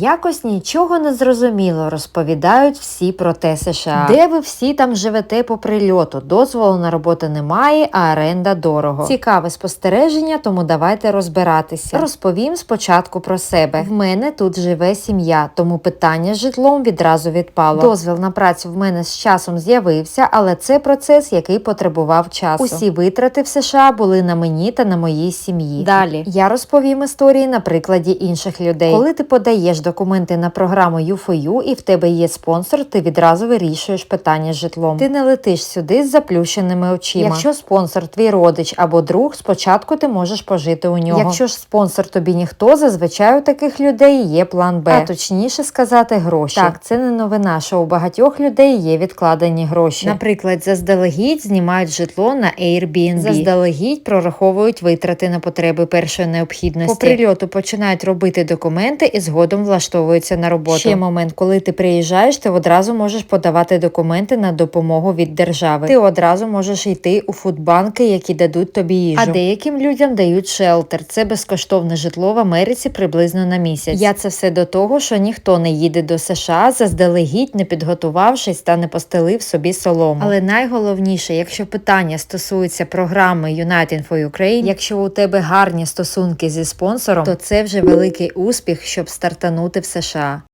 Якось нічого не зрозуміло, розповідають всі про те США. Де ви всі там живете по прильоту? Дозволу на роботу немає, а оренда дорого. Цікаве спостереження, тому давайте розбиратися. Розповім спочатку про себе. В мене тут живе сім'я, тому питання з житлом відразу відпало. Дозвіл на працю в мене з часом з'явився, але це процес, який потребував часу. Усі витрати в США були на мені та на моїй сім'ї. Далі я розповім історії на прикладі інших людей. Коли ти подаєш документи на програму U4U і в тебе є спонсор, ти відразу вирішуєш питання з житлом. Ти не летиш сюди з заплющеними очима. Якщо спонсор твій родич або друг, спочатку ти можеш пожити у нього. Якщо ж спонсор тобі ніхто, зазвичай у таких людей є план Б. А точніше сказати гроші. Так, це не новина, що у багатьох людей є відкладені гроші. Наприклад, заздалегідь знімають житло на Airbnb. Заздалегідь прораховують витрати на потреби першої необхідності. По прильоту починають робити документи і згодом влаштовуються на роботу. Ще момент, коли ти приїжджаєш, ти одразу можеш подавати документи на допомогу від держави. Ти одразу можеш йти у фудбанки, які дадуть тобі їжу. А деяким людям дають шелтер. Це безкоштовне житло в Америці приблизно на місяць. Я це все до того, що ніхто не їде до США заздалегідь, не підготувавшись та не постелив собі солому. Але найголовніше, якщо питання стосується програми United for Ukraine, якщо у тебе гарні стосунки зі спонсором, то це вже великий успіх, щоб стартанути в США.